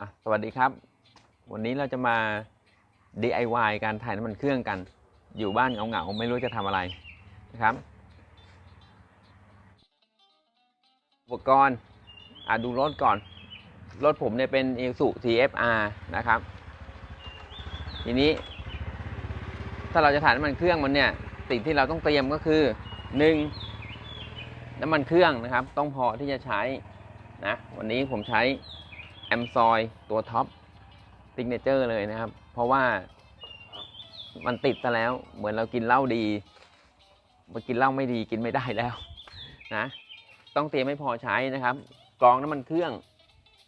อะสวัสดีครับ วันนี้เราจะมา DIY การถ่ายน้ำมันเครื่องกัน อยู่บ้านเหงาๆไม่รู้จะทำอะไรนะครับอุปกรณ์อะดูรถก่อน รถผมเนี่ยเป็น i s u TFR นะครับ ทีนี้ ถ้าเราจะถ่ายน้ำมันเครื่องมันเนี่ยสิ่งที่เราต้องเตรียมก็คือ 1. น้ำมันเครื่องนะครับ ต้องพอที่จะใช้นะวันนี้ผมใช้ แอมซอยตัวท็อปซิกเนเจอร์เลยนะครับ เพราะว่ามันติดซะแล้วเหมือนเรากินเหล้าดีมากินเหล้าไม่ดีกินไม่ได้แล้วนะต้องเตรียมให้พอใช้นะครับกรองน้ำมันเครื่อง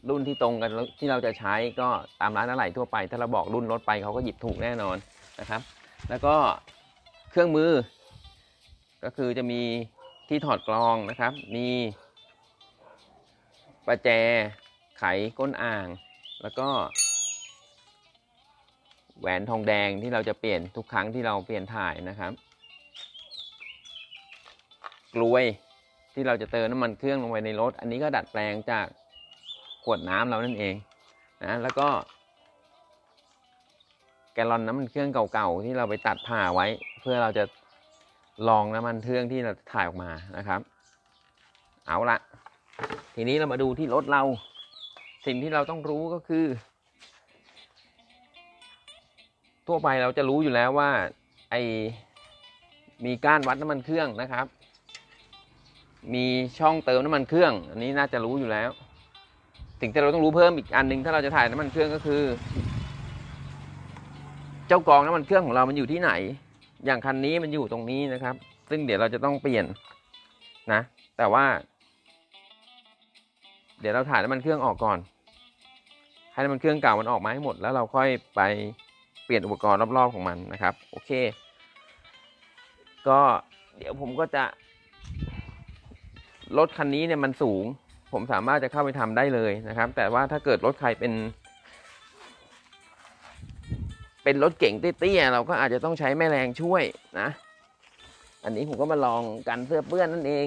รุ่นที่ตรงกันที่เราจะใช้ก็ตามร้านอะไหล่ทั่วไป ถ้าเราบอกรุ่นรถไปเขาก็หยิบถูกแน่นอนนะครับ แล้วก็เครื่องมือ ก็คือจะมีที่ถอดกรองนะครับ มีประแจ ไขก้นอ่าง แล้วก็แหวนทองแดงที่เราจะเปลี่ยนทุกครั้งที่เราเปลี่ยนถ่ายนะครับ กลวยที่เราจะเติมน้ำมันเครื่องลงไปในรถ อันนี้ก็ดัดแปลงจากขวดน้ำเรานั่นเองนะแล้วก็แกลลอนน้ำมันเครื่องเก่าๆที่เราไปตัดผ่าไว้ เพื่อเราจะลองน้ำมันเครื่องที่เราถ่ายออกมานะครับ เอาละทีนี้เรามาดูที่รถเรา สิ่งที่เราต้องรู้ก็คือ ทั่วไปเราจะรู้อยู่แล้วว่า ไอมีก้านวัดน้ำมันเครื่องนะครับ มีช่องเติมน้ำมันเครื่อง อันนี้น่าจะรู้อยู่แล้ว สิ่งที่เราต้องรู้เพิ่มอีกอันหนึ่งถ้าเราจะถ่ายน้ำมันเครื่องก็คือ เจ้ากรองน้ำมันเครื่องของเรามันอยู่ที่ไหน อย่างคันนี้มันอยู่ตรงนี้นะครับ ซึ่งเดี๋ยวเราจะต้องเปลี่ยนนะ แต่ว่า เดี๋ยวเราถ่ายน้ำมันเครื่องออกก่อน ให้น้ำมันเครื่องเก่ามันออกมาให้หมด แล้วเราค่อยไปเปลี่ยนอุปกรณ์รอบๆของมันนะครับ โอเค ก็เดี๋ยวผมก็จะรถคันนี้เนี่ยมันสูง ผมสามารถจะเข้าไปทำได้เลยนะครับ แต่ว่าถ้าเกิดรถใครเป็น เป็นรถเก่งเตี้ยๆเราก็อาจจะต้องใช้แม่แรงช่วยนะ อันนี้ผมก็มาลองกันเสื้อเปื้อนนั่นเอง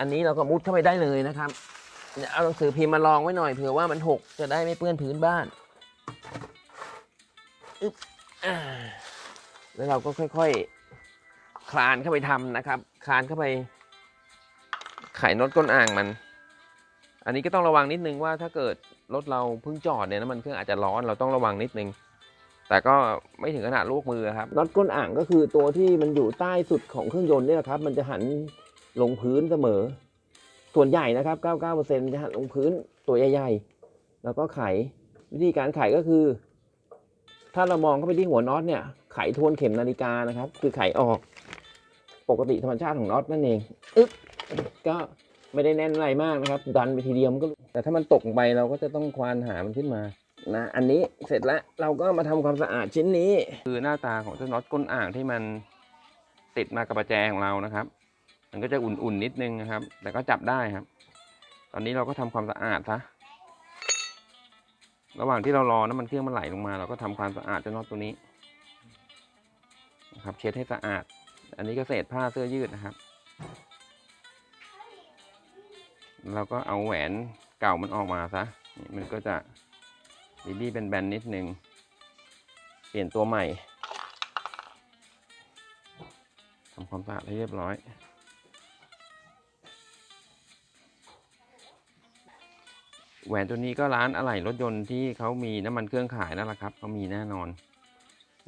อันนี้เราก็มุดเข้าไปได้เลยนะครับเอาหนังสือพิมพ์มาลองไว้หน่อยเผื่อว่ามันหกจะได้ไม่เปื้อนพื้นบ้านอึ๊บแล้วเราก็ค่อยๆ คลานเข้าไปทำนะครับ คลานเข้าไป ไขน็อตก้นอ่างมัน อันนี้ก็ต้องระวังนิดนึงว่าถ้าเกิดรถเราเพิ่งจอดเนี่ยน้ำมันเครื่องอาจจะร้อนเราต้องระวังนิดนึง แต่ก็ไม่ถึงขนาดลูกมือครับน็อตก้นอ่างก็คือตัวที่มันอยู่ใต้สุดของเครื่องยนต์เนี่ยนะครับ มันจะหัน ลงพื้นเสมอ ส่วนใหญ่นะครับ 99%จะหันลงพื้นตัวใหญ่ๆ แล้วก็ไข วิธีการไขก็คือ ถ้าเรามองเข้าไปที่หัวน็อตเนี่ย ไขทวนเข็มนาฬิกานะครับ คือไขออก ปกติธรรมชาติของน็อตนั่นเองอึ๊บก็ไม่ได้แน่นอะไรมากนะครับ ดันไปทีเดียวมันก็ลุดแต่ถ้ามันตกไปเราก็จะต้องควานหามันขึ้นมานะอันนี้เสร็จแล้วเราก็มาทำความสะอาดชิ้นนี้ คือหน้าตาของเจ้าน็อตก้นอ่างที่มันติดมากับประแจของเรานะครับ มันก็จะอุ่นๆนิดนึงนะครับ แต่ก็จับได้ครับ ตอนนี้เราก็ทำความสะอาดซะระหว่างที่เรารอน้ำมันเครื่องมันไหลลงมา เราก็ทำความสะอาดเจ้าน็อตตัวนี้นะครับ เช็ดให้สะอาด อันนี้ก็เศษผ้าเสื้อยืดนะครับ เราก็เอาแหวนเก่ามันออกมาซะมันก็จะบีบี้เป็นแบนๆนิดนึง เปลี่ยนตัวใหม่ทำความสะอาดให้เรียบร้อย แหวนตัวนี้ก็ร้านอะไหล่รถยนต์ที่เขามีน้ำมันเครื่องขายนั่นแหละครับเขามีแน่นอน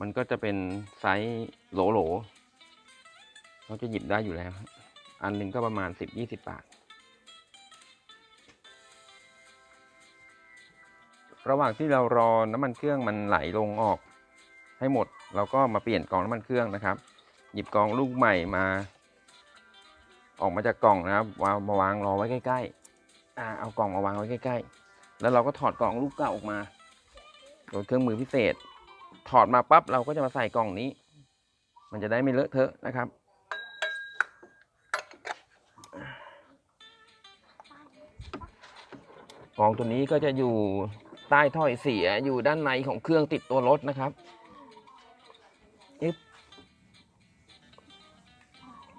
มันก็จะเป็นไซส์โหลๆเขาจะหยิบได้อยู่แล้ว อันหนึ่งก็ประมาณ 10-20 บาท ระหว่างที่เรารอน้ำมันเครื่องมันไหลลงออก ให้หมดเราก็มาเปลี่ยนกล่องน้ำมันเครื่องนะครับ หยิบกล่องลูกใหม่มา ออกมาจากกล่องนะครับวางมาวางรอไว้ใกล้ ๆาเอากล่องมาวางไว้ใกล้ ๆ แล้วเราก็ถอดกล่องลูกเก่าออกมาโดยเครื่องมือพิเศษ ถอดมาปั๊บเราก็จะมาใส่กล่องนี้ มันจะได้ไม่เลอะเทอะนะครับ กล่องตัวนี้ก็จะอยู่ใต้ถ้อยเสียอยู่ด้านในของเครื่องติดตัวรถนะครับ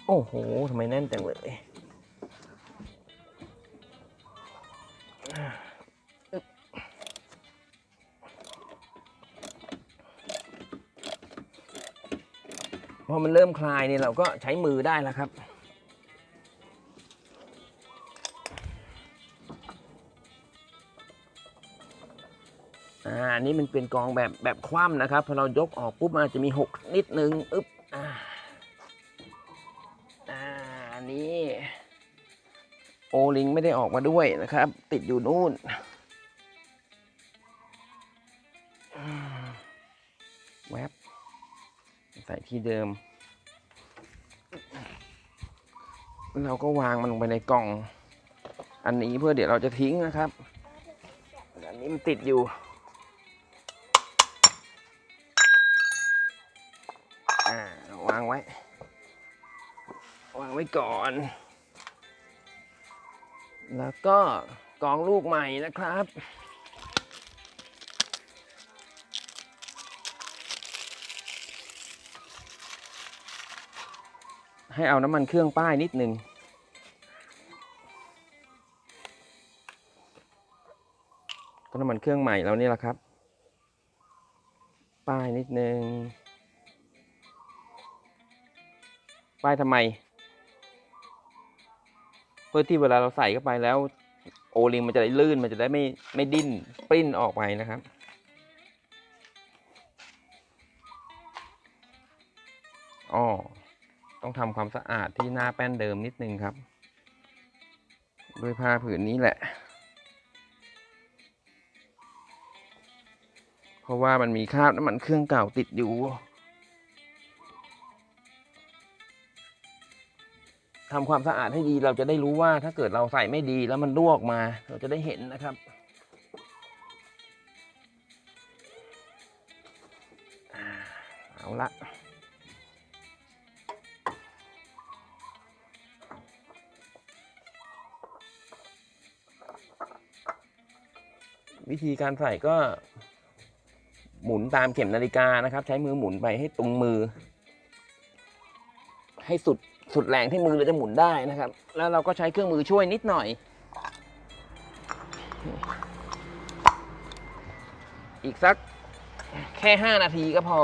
โอ้โหทำไมแน่นจังเลย อมันเริ่มคลายเนี่ยเราก็ใช้มือได้แล้วครับ อ่านนี้มันเป็นกองแบบแบบคว่ำนะครับ พอเรายกออกปุ๊บมันอาจะมีหกนิดนึงอึ๊บอ่าอ่าอันนี้โอลิงไม่ได้ออกมาด้วยนะครับ ติดอยู่นู่นแวบ ใส่ที่เดิม เราก็วางมันลงไปในกล่อง อันนี้เพื่อเดี๋ยวเราจะทิ้งนะครับ อันนี้มันติดอยู่อ่าวางไว้ วางไว้ก่อน แล้วก็กองลูกใหม่นะครับ ให้เอาน้ำมันเครื่องป้ายนิดนึงก็น้ำมันเครื่องใหม่แล้วนี่แหละครับ ป้ายนิดนึง ป้ายทำไม เพื่อที่เวลาเราใส่เข้าไปแล้ว โอลิงมันจะได้ลื่นมันจะได้ไม่ไม่ดิ้นปริ้นออกไปนะครับอ้อ ต้องทำความสะอาดที่หน้าแป้นเดิมนิดนึงครับ ด้วยผ้าผืนนี้แหละ เพราะว่ามันมีคราบน้ำมันเครื่องเก่าติดอยู่ทำความสะอาดให้ดีเราจะได้รู้ว่าถ้าเกิดเราใส่ไม่ดีแล้วมันรั่วออกมา เราจะได้เห็นนะครับ เอาละ วิธีการใส่ก็ หมุนตามเข็มนาฬิกานะครับ ใช้มือหมุนไปให้ตรงมือ ให้สุดสุดแรงที่มือเราจะหมุนได้นะครับ แล้วเราก็ใช้เครื่องมือช่วยนิดหน่อย อีกสักแค่ห้านาทีก็พอ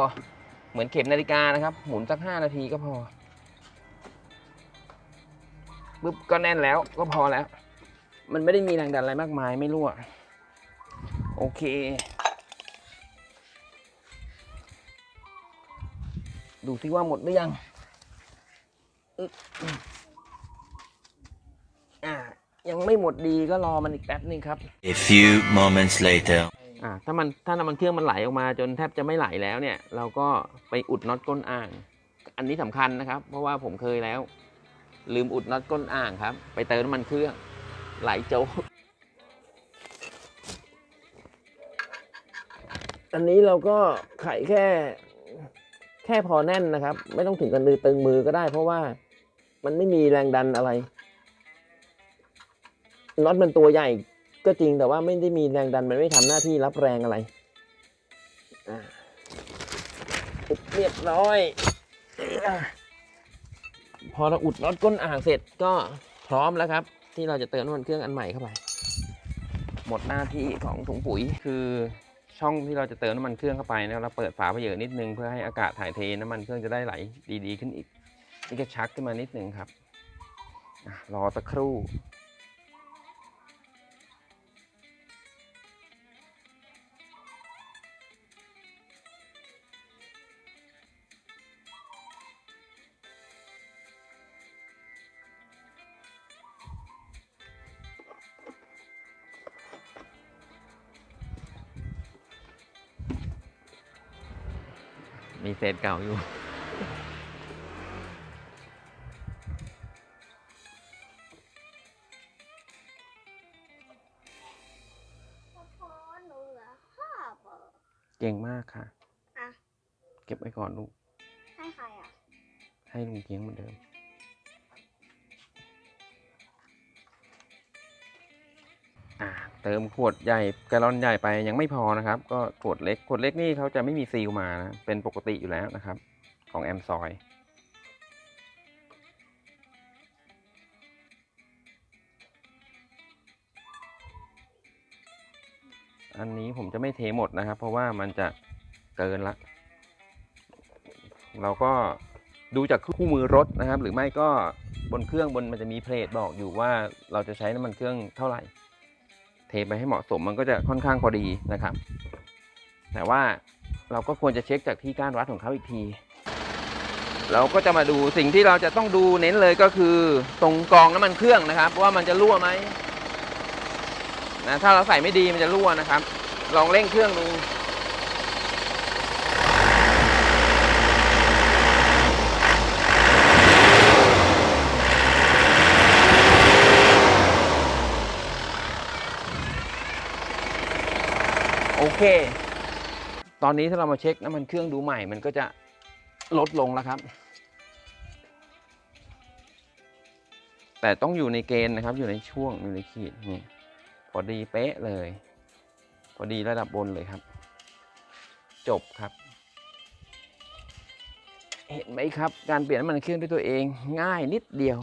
เหมือนเข็มนาฬิกานะครับ หมุนสักห้านาทีก็พอปุ๊บก็แน่นแล้วก็พอแล้ว มันไม่ได้มีแรงดันอะไรมากมายไม่รั่ว โอเค ดูซิว่าหมดหรือยังอึ๊บอ่า ยังไม่หมดดีก็รอมันอีกแป๊บนึงครับ A few moments later. อ่า ถ้ามันถ้าน้ำมันเครื่องมันไหลออกมาจนแทบจะไม่ไหลแล้วเนี่ย เราก็ไปอุดน็อตก้นอ่าง อันนี้สำคัญนะครับ เพราะว่าผมเคยแล้ว ลืมอุดน็อตก้นอ่างครับ ไปเติมน้ำมันเครื่องไหลโจ๊ก อันนี้เราก็ไขแค่แค่พอแน่นนะครับ ไม่ต้องถึงกันมือตึงมือก็ได้ เพราะว่ามันไม่มีแรงดันอะไรน็อตมันตัวใหญ่ก็จริงแต่ว่าไม่ได้มีแรงดันมันไม่ทำหน้าที่รับแรงอะไรอุดเรียบร้อยอพอเราอุดน็อตก้นอ่างเสร็จก็พร้อมแล้วครับ ที่เราจะเติมน้ำมันเครื่องอันใหม่เข้าไป หมดหน้าที่ของถุงปุ๋ยคือ ช่องที่เราจะเติมน้ำมันเครื่องเข้าไปนะเราเปิดฝาไปเยอะนิดนึงเพื่อให้อากาศถ่ายเทน้ำมันเครื่องจะได้ไหลดีๆ ขึ้นอีกนี่ก็ชักขึ้นมานิดนึงครับรอสักครู่ มีเศษเก่าอยู่ พอหนูเหลือห้าเบอร์เก่งมากค่ะ อะ เก็บไว้ก่อนลูก ให้ใครอะ ให้ลุงเกียงเหมือนเดิม เติมขวดใหญ่แกลลอนใหญ่ไปยังไม่พอนะครับ ก็ขวดเล็กขวดเล็กนี่เขาจะไม่มีซีลมานะเป็นปกติอยู่แล้วนะครับ ของแอมซอยอันนี้ผมจะไม่เทหมดนะครับ เพราะว่ามันจะเกินละ เราก็ดูจากคู่มือรถนะครับ หรือไม่ก็บนเครื่องบนมันจะมีเพลทบอกอยู่ว่าเราจะใช้น้ำมันเครื่องเท่าไหร่ เทไปให้เหมาะสมมันก็จะค่อนข้างพอดีนะครับ แต่ว่าเราก็ควรจะเช็คจากที่ก้านวัดของเขาอีกที เราก็จะมาดูสิ่งที่เราจะต้องดูเน้นเลยก็คือตรงกองน้ำมันเครื่องนะครับ ว่ามันจะรั่วไหมนะถ้าเราใส่ไม่ดีมันจะรั่วนะครับ ลองเร่งเครื่องดู เค ตอนนี้ถ้าเรามาเช็คน้ำมันเครื่องดูใหม่ มันก็จะลดลงแล้วครับ แต่ต้องอยู่ในเกณฑ์นะครับ อยู่ในช่วงอยู่ในขีดนี่พอดีเป๊ะเลย พอดีระดับบนเลยครับ จบครับ เห็นไหมครับ การเปลี่ยนน้ำมันเครื่องด้วยตัวเองง่ายนิดเดียว